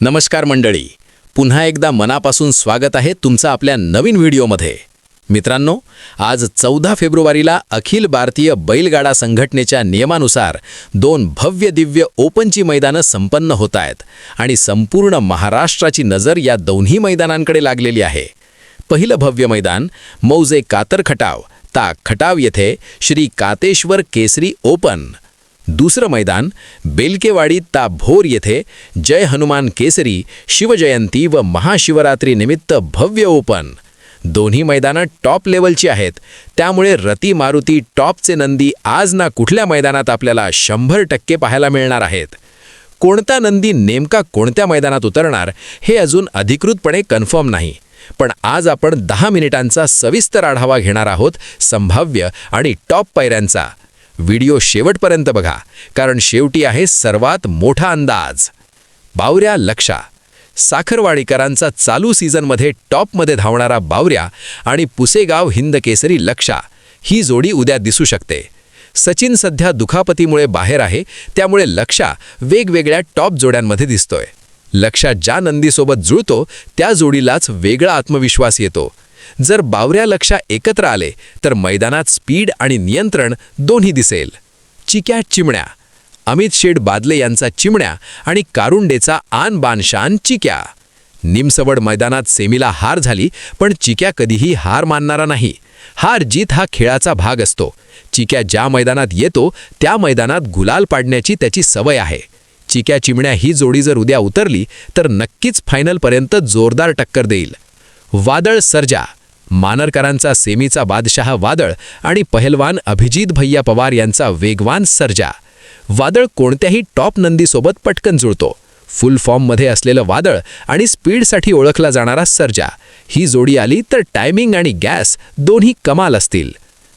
नमस्कार मंडळी. पुन्हा एकदा मनापासून स्वागत आहे तुमचं आपल्या नवीन व्हिडिओमध्ये. मित्रांनो आज चौदा फेब्रुवारीला अखिल भारतीय बैलगाडा संघटनेच्या नियमानुसार दोन भव्य दिव्य ओपनची मैदानं संपन्न होत आहेत आणि संपूर्ण महाराष्ट्राची नजर या दोन्ही मैदानांकडे लागलेली आहे. पहिलं भव्य मैदान मौजे कातर खटाव ता खटाव येथे श्री कातेश्वर केसरी ओपन दुसरं मैदान बेलकेवाडी ता भोर येथे जय हनुमान केसरी शिवजयंती व महाशिवरात्रीनिमित्त भव्य ओपन. दोन्ही मैदानं टॉप लेवलची आहेत. त्यामुळे रती मारुती टॉपचे नंदी आज ना कुठल्या मैदानात आपल्याला शंभर टक्के पाहायला मिळणार आहेत. कोणता नंदी नेमका कोणत्या मैदानात उतरणार हे अजून अधिकृतपणे कन्फर्म नाही. पण आज आपण दहा मिनिटांचा सविस्तर आढावा घेणार आहोत संभाव्य आणि टॉप पायऱ्यांचा. व्हिडिओ शेवटपर्यंत बघा कारण शेवटी आहे सर्वात मोठा अंदाज. बावऱ्या लक्षा. साखरवाडीकरांचा चालू सीझनमध्ये टॉपमध्ये धावणारा बावऱ्या आणि पुसेगाव हिंद केसरी लक्षा. ही जोडी उद्या दिसू शकते. सचिन सध्या दुखापतीमुळे बाहेर आहे त्यामुळे लक्षा वेगवेगळ्या टॉप जोड्यांमध्ये दिसतोय. लक्षा ज्या नंदीसोबत जुळतो त्या जोडीलाच वेगळा आत्मविश्वास येतो. जर बावऱ्या लक्षा एकत्र आले तर मैदानात स्पीड आणि नियंत्रण दोन्ही दिसेल. चिक्या चिमण्या. अमित शेठ बादले यांचा चिमण्या आणि कारुंडेचा आन बानशान चिक्या. निमसवड मैदानात सेमीला हार झाली पण चिक्या कधीही हार मानणारा नाही. हार जीत हा खेळाचा भाग असतो. चिक्या ज्या मैदानात येतो त्या मैदानात गुलाल पाडण्याची त्याची सवय आहे. चिक्या चिमण्या ही जोडी जर उद्या उतरली तर नक्कीच फायनलपर्यंत जोरदार टक्कर देईल. वादळ सर्जा. मानरकरांचा सेमीचा बादशहा वादळ आणि पहलवान अभिजित भैया पवार यांचा वेगवान सर्जा. वादळ कोणत्याही टॉप नंदीसोबत पटकन जुळतो. फुल फॉर्ममध्ये असलेलं वादळ आणि स्पीडसाठी ओळखला जाणारा सर्जा. ही जोडी आली तर टायमिंग आणि गॅस दोन्ही कमाल असतील.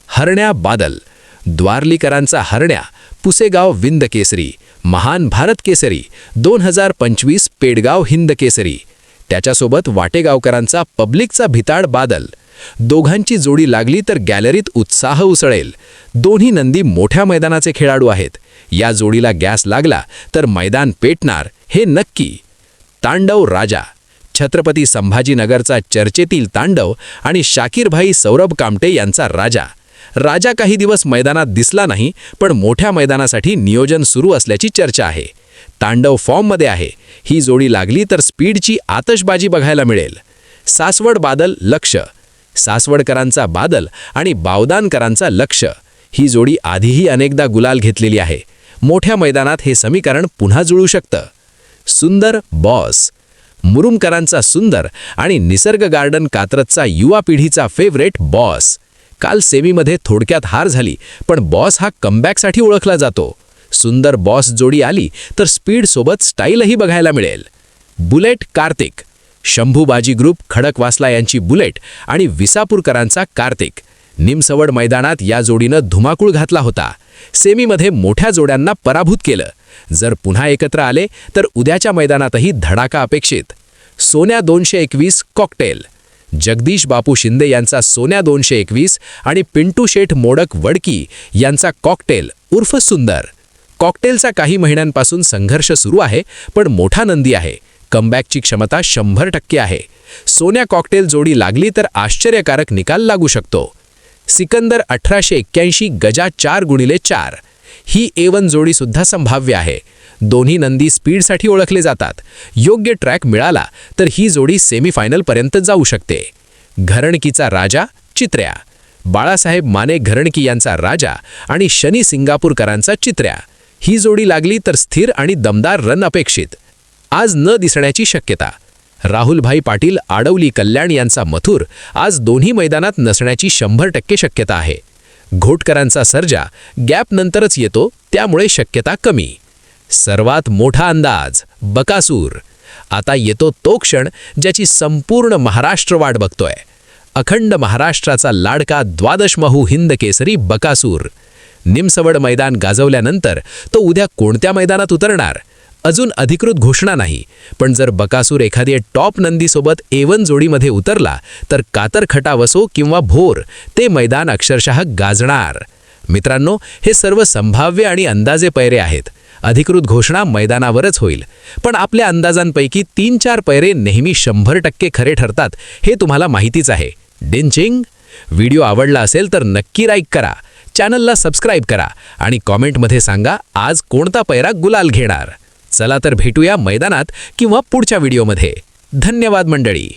हरण्या बादल. द्वारलीकरांचा हरण्या पुसेगाव विंद केसरी महान भारत केसरी दोन हजार पंचवीस पेडगाव हिंद केसरी. त्याच्यासोबत वाटेगावकरांचा पब्लिकचा भिताड बादल. दोघांची जोडी लागली तर गॅलरीत उत्साह उसळेल. दोन्ही नंदी मोठ्या मैदानाचे खेळाडू आहेत. या जोडीला गॅस लागला तर मैदान पेटणार हे नक्की. तांडव राजा. छत्रपती संभाजीनगरचा चर्चेतील तांडव आणि शाकीरभाई सौरभ कामटे यांचा राजा. राजा काही दिवस मैदानात दिसला नाही पण मोठ्या मैदानासाठी नियोजन सुरू असल्याची चर्चा आहे. तांडव फॉर्ममध्ये आहे. ही जोडी लागली तर स्पीडची आतषबाजी बघायला मिळेल. सासवड बादल लक्ष. सासवडकरांचा बादल आणि बावदानकरांचा लक्ष. ही जोडी आधीही अनेकदा गुलाल घेतलेली आहे. मोठ्या मैदानात हे समीकरण पुन्हा जुळू शकतं. सुंदर बॉस. मुरुमकरांचा सुंदर आणि निसर्ग गार्डन कात्रतचा युवा पिढीचा फेवरेट बॉस. काल सेमीमध्ये थोडक्यात हार झाली पण बॉस हा कमबॅकसाठी ओळखला जातो. सुंदर बॉस जोडी आली तर स्पीडसोबत स्टाईलही बघायला मिळेल. बुलेट कार्तिक. शंभूबाजी ग्रुप खडकवासला यांची बुलेट आणि विसापूरकरांचा कार्तिक. निमसवड मैदानात या जोडीनं धुमाकूळ घातला होता. सेमीमध्ये मोठ्या जोड्यांना पराभूत केलं. जर पुन्हा एकत्र आले तर उद्याच्या मैदानातही धडाका अपेक्षित. सोन्या दोनशे एकवीस कॉकटेल. जगदीश बापू शिंदे यांचा सोन्या दोनशे एकवीस आणि पिंटू शेठ मोडक वडकी यांचा कॉकटेल उर्फ सुंदर. कॉकटेलचा काही महिन्यांपासून संघर्ष सुरू आहे पण मोठा नंदी आहे. कमबॅकची क्षमता शंभर टक्के आहे. सोन्या कॉकटेल जोडी लागली तर आश्चर्यकारक निकाल लागू शकतो. सिकंदर अठराशे एक्क्याऐंशी गजा चार गुणिले चार. ही ए वन जोडीसुद्धा संभाव्य आहे. दोन्ही नंदी स्पीडसाठी ओळखले जातात. योग्य ट्रॅक मिळाला तर ही जोडी सेमीफायनलपर्यंत जाऊ शकते. घरणकीचा राजा चित्र्या. बाळासाहेब माने घरणकी यांचा राजा आणि शनी सिंगापूरकरांचा चित्र्या. ही जोडी लागली तर स्थिर आणि दमदार रन अपेक्षित. आज न दिसण्याची शक्यता. राहुलभाई पाटील आडवली कल्याण यांचा मथुर आज दोन्ही मैदानात नसण्याची शंभर टक्के शक्यता आहे. घोटकरांचा सर्जा गॅपनंतरच येतो त्यामुळे शक्यता कमी. सर्वात मोठा अंदाज बकासूर. आता येतो तो क्षण ज्याची संपूर्ण महाराष्ट्र वाट बघतोय. अखंड महाराष्ट्राचा लाडका द्वादशमहू हिंद केसरी बकासूर. निमसवड मैदान गाजवल्यानंतर तो उद्या कोणत्या मैदानात उतरणार? अजून अधिकृत घोषणा नाही. पण जर बकासूर एखादी टॉप नंदीसोबत एवन जोडीमध्ये उतरला तर कातर खटावसो किंवा भोर ते मैदान अक्षरशः गाजणार. मित्रांनो हे सर्व संभाव्य आणि अंदाजे पैरे आहेत. अधिकृत घोषणा मैदानावरच होईल. पण आपल्या अंदाजांपैकी तीन चार पैरे नेहमी शंभर टक्के खरे ठरतात हे तुम्हाला माहितीच आहे. डिंचिंग. व्हिडिओ आवडला असेल तर नक्की लाईक करा. चॅनलला सबस्क्राईब करा आणि कॉमेंटमध्ये सांगा आज कोणता पैरा गुलाल घेणार. चला तर भेटूया मैदानात किंवा पुढच्या व्हिडिओमध्ये. धन्यवाद मंडळी.